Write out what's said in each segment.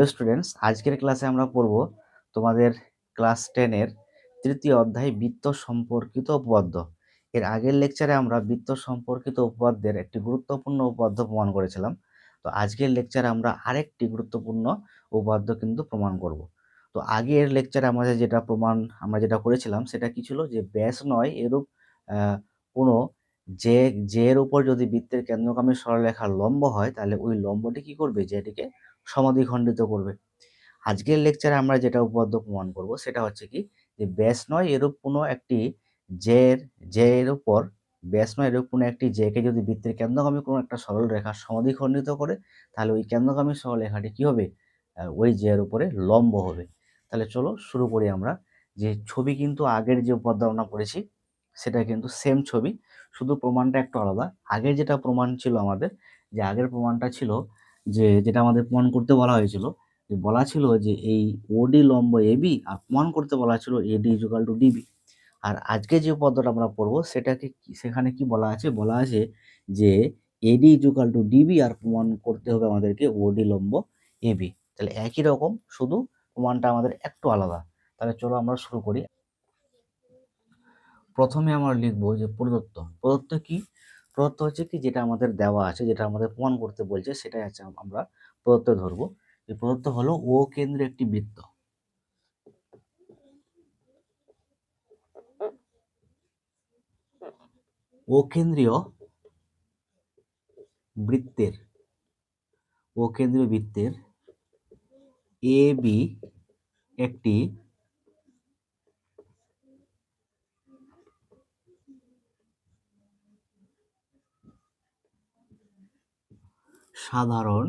Hello students আজকের ক্লাসে আমরা পড়ব তোমাদের ক্লাস টেনের তৃতীয় অধ্যায় বৃত্ত সম্পর্কিত উপপাদ্য। এর আগের লেকচারে আমরা বৃত্ত সম্পর্কিত উপপাদ্যের একটি গুরুত্বপূর্ণ উপপাদ্য প্রমাণ করেছিলাম। তো আজকের লেকচারে আমরা আরেকটি গুরুত্বপূর্ণ উপপাদ্য কিন্তু প্রমাণ করব। তো আগের লেকচারে আমাদের যেটা প্রমাণ, আমরা যেটা করেছিলাম সেটা কি ছিল যে ব্যাস নয় এরূপ কোনো যে এর উপর যদি বৃত্তের কেন্দ্রগামী সরলরেখার লম্ব হয়, তাহলে ওই লম্বটি কি করবে? যেটিকে সমাধিখণ্ডিত করবে। আজকের লেকচারে আমরা যেটা উপপাদ্য প্রমাণ করব, সেটা হচ্ছে কি? যে ব্যাস নয় এরূপ কোনো একটি জের জে এর উপর, ব্যাস নয় এরূপ কোনো একটি জেকে যদি বৃত্তের কেন্দ্রগামী কোনো একটা সরল রেখা সমাধিখণ্ডিত করে, তাহলে ওই কেন্দ্রগামী সরল রেখাটি কি হবে? ওই জে এর উপরে লম্ব হবে। তাহলে চলো শুরু করি আমরা। যে ছবি কিন্তু আগের যে উপপাদ্য আমরা পড়েছি সেটা কিন্তু সেম ছবি। শুধু প্রমাণটা একটু আলাদা। আগে যেটা প্রমাণ ছিল আমাদের, যে আগের প্রমাণটা ছিল যে, যেটা আমাদের প্রমাণ করতে বলা হয়েছিল, যে বলা ছিল যে এই ওডি লম্ব এবি আর প্রমাণ করতে বলা ছিল AD is equal to DB আর আজকে যে পদ্মটা আমরা পড়ব, সেটাকে সেখানে কি বলা আছে? বলা আছে যে এডি ইজুকাল টু ডিবি আর প্রমাণ করতে হবে আমাদেরকে ওডি লম্ব এবি তাহলে একই রকম, শুধু প্রমাণটা আমাদের একটু আলাদা। তাহলে চলো আমরা শুরু করি। প্রথমে আমরা লিখব যে প্রদত্ত। প্রদত্ত কি? প্রদত্ত হচ্ছে কি? যেটা আমাদের দেওয়া আছে, যেটা আমাদের প্রমাণ করতে বলছে, সেটাই হচ্ছে আম- আমরা প্রদত্ত ধরবো। যে প্রদত্ত হলো ও কেন্দ্রে একটি বৃত্ত। ও কেন্দ্রীয় বৃত্তের, ও কেন্দ্রীয় বৃত্তের এ বি একটি সাধারণ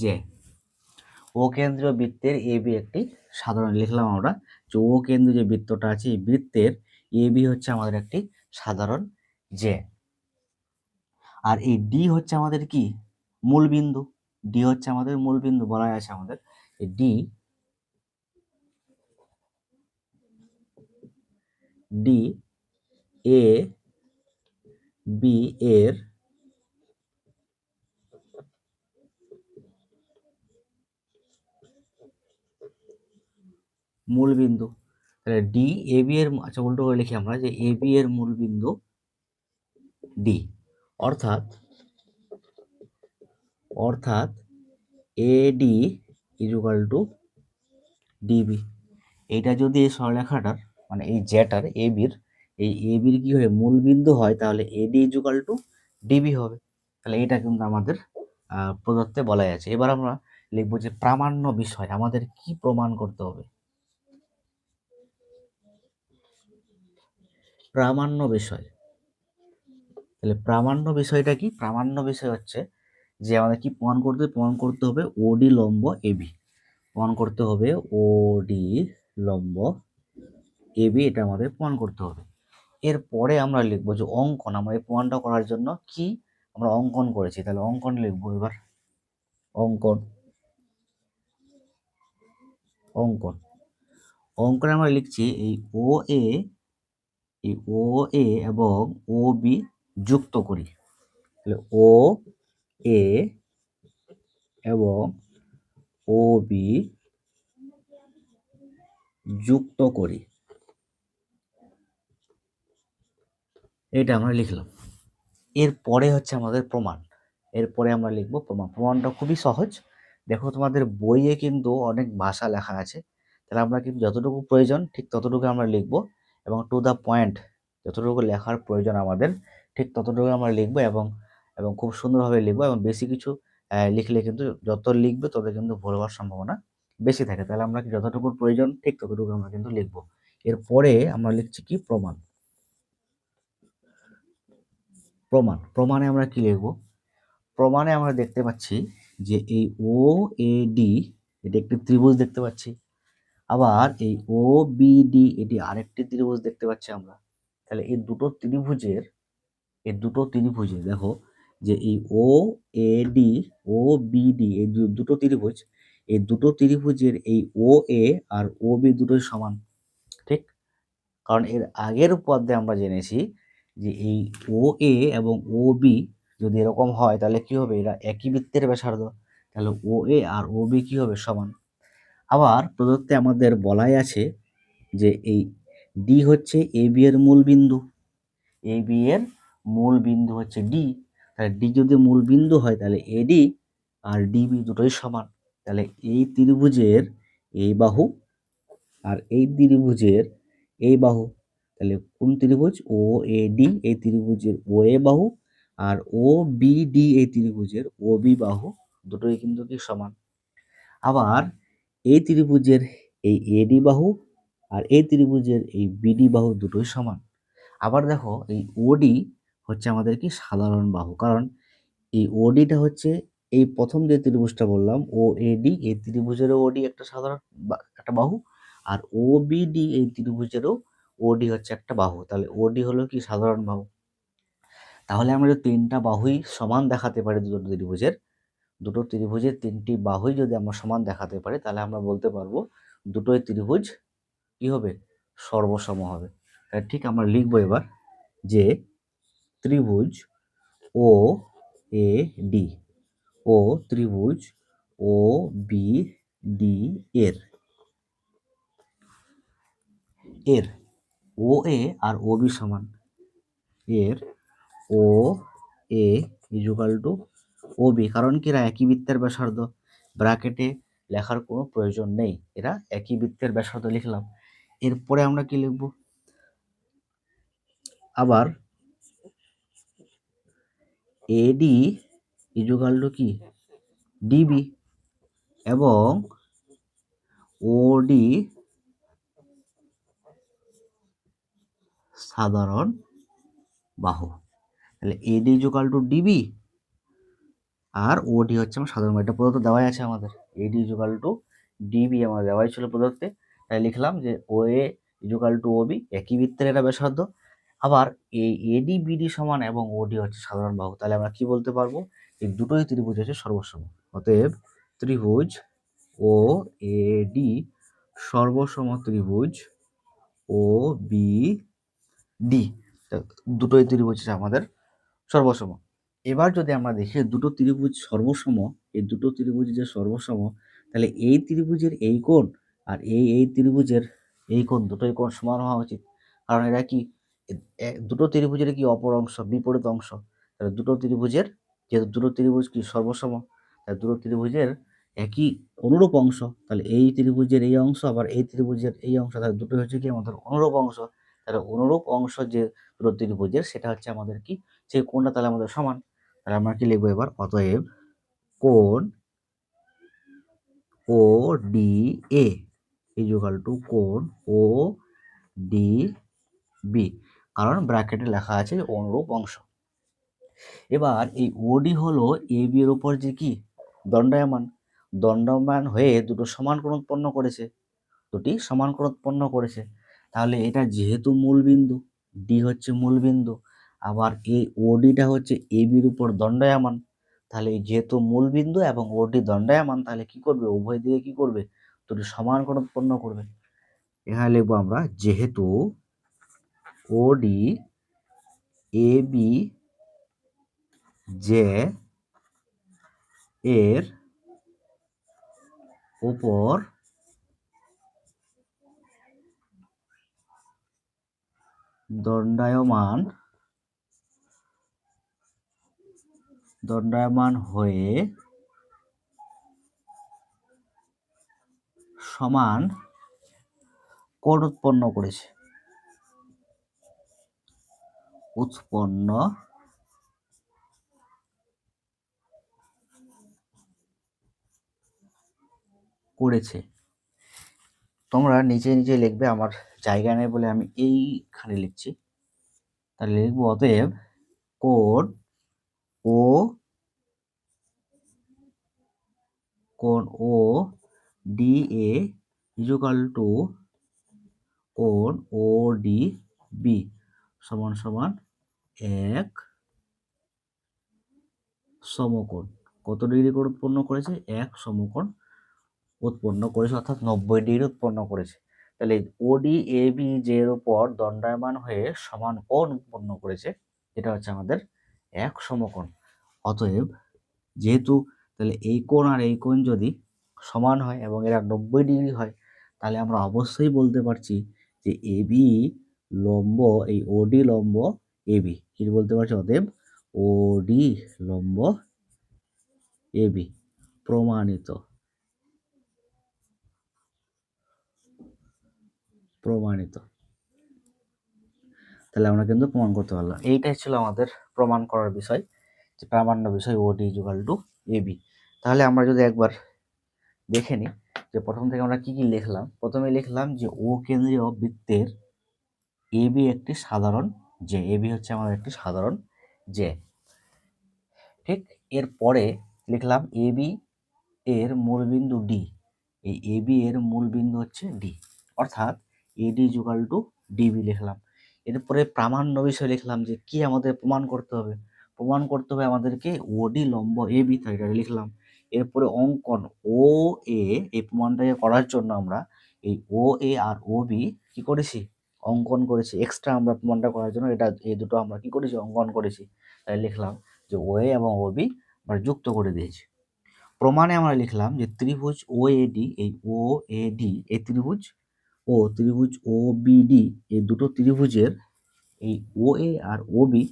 যে ও কেন্দ্রীয় বৃত্তের এ বি একটি সাধারণ লিখলাম আমরা। যে ও কেন্দ্রীয় যে বৃত্তটা আছে, এই বৃত্তের এ বি হচ্ছে আমাদের একটি সাধারণ যে। আর এই ডি হচ্ছে আমাদের কি? মূল বিন্দু ডি হচ্ছে আমাদের মূল বিন্দু বলা আছে আমাদের। ডি ডি এ বি এর মূল বিন্দু তাহলে ডি এ বি এর আচ্ছা উল্টো করে লিখি আমরা যে এ বি এর মূল বিন্দু ডি অর্থাৎ অর্থাৎ A D equal to DB এটা যদি এই সরলরেখাটার মানে এই জেটার এ বির এই এ বির কি হয় মূল বিন্দু হয়, তাহলে এডি ইজুকাল টু ডিবি হবে। তাহলে এটা কিন্তু আমাদের প্রদত্তে বলা আছে। এবার আমরা লিখব যে প্রামাণ্য বিষয়, আমাদের কি প্রমাণ করতে হবে? প্রামাণ্য বিষয়। তাহলে প্রামাণ্য বিষয়টা কি? প্রামাণ্য বিষয় হচ্ছে যে আমাদের কি প্রমাণ করতে প্রমাণ করতে হবে ওডি লম্ব এবি প্রমাণ করতে হবে ওডি লম্ব এবি এটা আমাদের প্রমাণ করতে হবে। এরপরে আমরা লিখব যে অঙ্কন, আমরা এই প্রমাণটা করার জন্য কি আমরা অঙ্কন করেছি। তাহলে অঙ্কন লিখব এবার। অঙ্কন। অঙ্কন। অঙ্কনে আমরা লিখছি এই ও এ এই ও এ এবং ও বি যুক্ত করি। তাহলে ও এ এবং ও বি যুক্ত করি। এটা আমরা লিখলাম। এরপরে হচ্ছে আমাদের প্রমাণ। এরপরে আমরা লিখব প্রমাণ। প্রমাণটা খুবই সহজ। দেখো তোমাদের বইয়ে কিন্তু অনেক ভাষা লেখা আছে। তাহলে আমরা কিন্তু যতটুকু প্রয়োজন ঠিক ততটুকু আমরা লিখব। এবং টু দ্য পয়েন্ট যতটুকু লেখার প্রয়োজন আমাদের, ঠিক ততটুকু আমরা লিখব এবং এবং খুব সুন্দরভাবে লিখব এবং বেশি কিছু লিখলে কিন্তু যত লিখবে তত কিন্তু ভুল হওয়ার সম্ভাবনা বেশি থাকে। তাহলে আমরা যতটুকু প্রয়োজন ঠিক ততটুকু আমরা কিন্তু লিখব। এরপরে আমরা লিখছি কি? প্রমাণ। প্রমাণ। প্রমাণে আমরা কি লিখব? প্রমাণে আমরা দেখতে পাচ্ছি যে এই ও এ ডি এটি একটি ত্রিভুজ দেখতে পাচ্ছি। আবার এই ও বি ডি এটি আরেকটি ত্রিভুজ দেখতে পাচ্ছি আমরা। তাহলে এই দুটো ত্রিভুজের, এই দুটো ত্রিভুজে দেখো যে এই O A D O B D এই দুটো ত্রিভুজ, এই দুটো ত্রিভুজের এই ও এ আর ও বি দুটোই সমান, ঠিক? কারণ এর আগের পদ্মে আমরা জেনেছি যে এই ও এ এবং ও বি যদি এরকম হয়, তাহলে কি হবে? এরা একই বৃত্তের ব্যাসার্ধ। তাহলে ও এ আর ও বি কী হবে? সমান। আবার প্রদত্তে আমাদের বলাই আছে যে এই ডি হচ্ছে এ বি এর মূল বিন্দু। এ বি এর মূল বিন্দু হচ্ছে ডি তাহলে ডি যদি মূল বিন্দু হয়, তাহলে এডি আর ডিবি দুটোই সমান। তাহলে এই ত্রিভুজের এই বাহু আর এই ত্রিভুজের এই বাহু। তাহলে কোন ত্রিভুজ? ও এ ডি এই ত্রিভুজের ও এ বাহু আর ও বি ডি এই ত্রিভুজের ও বি বাহু দুটোই কিন্তু কি সমান। আবার এই ত্রিভুজের এই এডি বাহু আর এই ত্রিভুজের এই বিডি বাহু দুটোই সমান। আবার দেখো, এই ওডি হচ্ছে আমাদের কি? সাধারণ বাহু। কারণ এই ওডিটা হচ্ছে এই প্রথম যে ত্রিভুজটা বললাম ও এডি এই ত্রিভুজেরও ওডি একটা সাধারণ একটা বাহু। আর ও বিডি এই ত্রিভুজেরও ওডি হচ্ছে একটা বাহু। তাহলে ওডি হলো কি? সাধারণ বাহু। তাহলে আমরা তিনটা বাহুই সমান দেখাতে পারি দুটো ত্রিভুজের। দুটো ত্রিভুজের তিনটি বাহুই যদি আমরা সমান দেখাতে পারি, তাহলে আমরা বলতে পারব দুটোই ত্রিভুজ কি হবে? সর্বসম হবে। তাহলে ঠিক আমরা লিখব এবার যে ত্রিভুজ ও এ ডি, ও ত্রিভুজ ও বি ডি এর। এর, ও এ আর ও বি সমান। এর, O A equal to O B কারণ কি? এরা একই বৃত্তের ব্যাসার্ধ। ব্র্যাকেটে লেখার কোনো প্রয়োজন নেই। এরা একই বৃত্তের ব্যাসার্ধ লিখলাম। এরপরে আমরা কি লিখব? আবার এডি ইজুকাল টু কি? ডিবি এবং ওডি সাধারণ বাহু। তাহলে এডি ইজুকাল টু ডিবি আর ওডি হচ্ছে আমার সাধারণ এটা প্রদত্ত দেওয়াই আছে আমাদের। এডি ইজুকাল টু ডিবি আমার দেওয়াই ছিল প্রদত্তে। তাই লিখলাম যে O A equal to OB একই বৃত্তের এটা ব্যাসার্ধ। আবার এই এডি বিডি সমান এবং ওডি হচ্ছে সাধারণ বাহু। তাহলে আমরা কি বলতে পারব? এই দুটোই ত্রিভুজ হচ্ছে সর্বসম। অতএব ত্রিভুজ ও এ ডি সর্বসম ত্রিভুজ ও বি ডি দুটোই ত্রিভুজ হচ্ছে আমাদের সর্বসম। এবার যদি আমরা দেখি দুটো ত্রিভুজ সর্বসম, এই দুটো ত্রিভুজ যে সর্বসম, তাহলে এই ত্রিভুজের এই কোণ আর এই এই ত্রিভুজের এই কোণ দুটোই কোণ সমান হওয়া উচিত। কারণ এরা কি দুটো ত্রিভুজের কি অপর অংশ, বিপরীত অংশ? তাহলে দুটো ত্রিভুজের, যেহেতু দুটো ত্রিভুজ কি সর্বসম, তাহলে দুটো ত্রিভুজের একই অনুরূপ অংশ, তাহলে এই ত্রিভুজের এই অংশ আবার এই ত্রিভুজের এই অংশ, তাহলে দুটো হচ্ছে কি আমাদের অনুরূপ অংশ। তাহলে অনুরূপ অংশ যে দুটো ত্রিভুজের, সেটা হচ্ছে আমাদের কি? সেই কোণটা তাহলে আমাদের সমান। তাহলে আমরা কি লিখব এবার, অতএব কোন O D A equal to কোন ও ডি বি, কারণ ব্র্যাকেটে লেখা আছে অনুরূপ অংশ। এবার এই ওডি হলো এ বি এর উপর যে কি? দণ্ডায়মান। দণ্ডমান হয়ে দুটো সমান কোণ উৎপন্ন করেছে। দুটি সমান কোণ উৎপন্ন করেছে। তাহলে এটা যেহেতু মূল বিন্দু ডি হচ্ছে মূল বিন্দু আবার এই ওডিটা হচ্ছে এ বির উপর দণ্ডায়মান। তাহলে যেহেতু মূল বিন্দু এবং ওডি দণ্ডায়মান, তাহলে কি করবে? উভয় দিকে কি করবে? দুটি সমান কোণ উৎপন্ন করবে। এখানে লিখব আমরা, যেহেতু ওডি এ বি যে এর উপর দণ্ডায়মান দণ্ডায়মান হয়ে সমান কোণ উৎপন্ন করেছে। উৎপন্ন করেছে। তোমরা নিচে নিচে লিখবে, আমার জায়গা নেই বলে আমি এইখানে লিখছি। তাহলে লিখব, অতএব কোণ ও কোণ O D A equal to কোণ ও ডি বি সমান সমান এক সমকোণ। কত ডিগ্রি কোণ উৎপন্ন করেছে? এক সমকোণ উৎপন্ন করেছে, অর্থাৎ নব্বই ডিগ্রি উৎপন্ন করেছে। তাহলে ওডি এ বি এর উপর দণ্ডায়মান হয়ে সমান কোণ উৎপন্ন করেছে, এটা হচ্ছে আমাদের এক সমকোণ। অতএব যেহেতু তাহলে এই কোণ আর এই কোণ যদি সমান হয় এবং এরা নব্বই ডিগ্রি হয়, তাহলে আমরা অবশ্যই বলতে পারছি যে এবি লম্ব, এই ওডি লম্ব এবি কি বলতে পারছি অতএব ওডি লম্ব এবি প্রমাণিত। প্রমাণিত। তাহলে আমরা কিন্তু প্রমাণ করতে পারলাম। এইটাই ছিল আমাদের প্রমাণ করার বিষয়, যে প্রামাণ্য বিষয় ওডি ইজুকাল টু এবি তাহলে আমরা যদি একবার দেখে নিই যে প্রথম থেকে আমরা কি কি লিখলাম, প্রথমে লিখলাম যে ও কেন্দ্রীয় বৃত্তের এবি একটি সাধারণ যে এবি হচ্ছে আমাদের একটি সাধারণ যে ঠিক এর পরে লিখলাম এবি এর মূলবিন্দু ডি এই এবি এর মূলবিন্দু হচ্ছে ডি অর্থাৎ এডি জুগাল টু ডিবি লিখলাম। এরপরে প্রামাণ্য বিষয় লিখলাম যে কি আমাদের প্রমাণ করতে হবে। প্রমাণ করতে হবে আমাদেরকে ওডি লম্ব এ বি এটা লিখলাম। এরপরে অঙ্কন ও এ এই প্রমাণটাকে করার জন্য আমরা এই ও এ আর ও বি কি করেছি? অঙ্কন করেছি। এক্সট্রা আমরা প্রমাণটা করার জন্য এটা, এই দুটো আমরা কি করেছি? অঙ্কন করেছি। তাই লিখলাম যে ও এ এবং ও বি আমরা যুক্ত করে দিয়েছি। প্রমাণে আমরা লিখলাম যে ত্রিভুজ ও এ ডি এই ও এ ডি এই ত্রিভুজ ও ত্রিভুজ ও বিডি এই দুটো ত্রিভুজের এই ও এ আর ও বি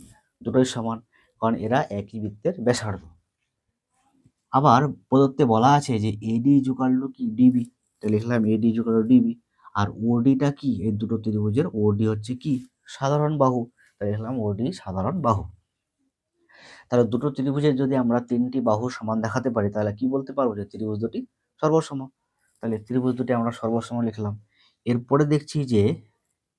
দুটোই সমান, কারণ এরা একই বৃত্তের ব্যাসার্ধ। আবার প্রদত্তে বলা আছে যে এডি জুকাল কি? ডিবি তো লিখলাম এডি জুকাল ডিবি আর ওডিটা কি? এই দুটো ত্রিভুজের ওডি হচ্ছে কি? সাধারণ বাহু। তাই লিখলাম ওডি সাধারণ বাহু। তাহলে দুটো ত্রিভুজের যদি আমরা তিনটি বাহু সমান দেখাতে পারি, তাহলে কি বলতে পারব যে ত্রিভুজ দুটি সর্বসম? তাহলে ত্রিভুজ দুটি আমরা সর্বসম লিখলাম। এরপরে দেখছি যে,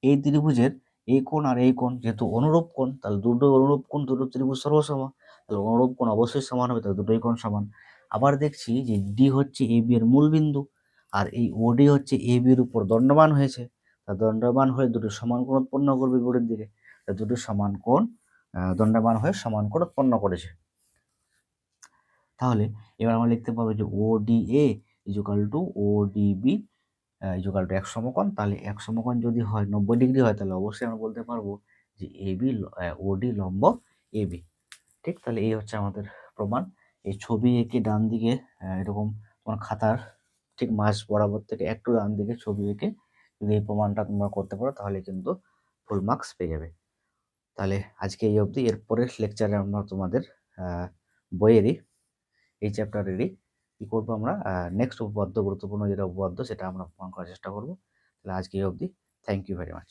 এই ত্রিভুজের এই কোণ আর এই কোণ যেহেতু অনুরূপ কোণ, তাহলে দুটো অনুরূপ কোণ, দুটো ত্রিভুজ সর্বসম তাহলে অনুরূপ কোণ অবশ্যই সমান হবে, তাহলে দুটোই কোণ সমান। আবার দেখছি যে ডি হচ্ছে এ বি এর মূল বিন্দু আর এই ওডি হচ্ছে এ বির উপর দণ্ডবান হয়েছে। তা দণ্ডবান হয়ে দুটো সমান কোণ উৎপন্ন করবে বিপরীত দিকে। তা দুটো সমান কোণ দণ্ডবান হয়ে সমান কোণ উৎপন্ন করেছে। তাহলে এবার আমরা লিখতে পারব যে O D A equal to O D B equal to এক সমকোণ, তাহলে এক সমকোণ যদি হয় নব্বই ডিগ্রি হয়, তাহলে অবশ্যই আমরা বলতে পারব যে এ বি ও ডি লম্ব এ বি। ঠিক? তাহলে এই হচ্ছে আমাদের প্রমাণ। এই ছবি এঁকে ডান দিকে এরকম তোমার খাতার ঠিক মাঝ বরাবর থেকে একটু ডান দিকে ছবি এঁকে যদি এই প্রমাণটা তোমরা করতে পারো, তাহলে কিন্তু ফুল মার্কস পেয়ে যাবে। তাহলে আজকে এই অবধি, এরপরের লেকচারে আমরা তোমাদের বইয়েরই, এই চ্যাপ্টারেরই কী করব আমরা? নেক্সট উপপাদ্য, গুরুত্বপূর্ণ যেটা উপপাদ্য, সেটা আমরা প্রমাণ করার চেষ্টা করব। তাহলে আজকে অবধি। Thank you very much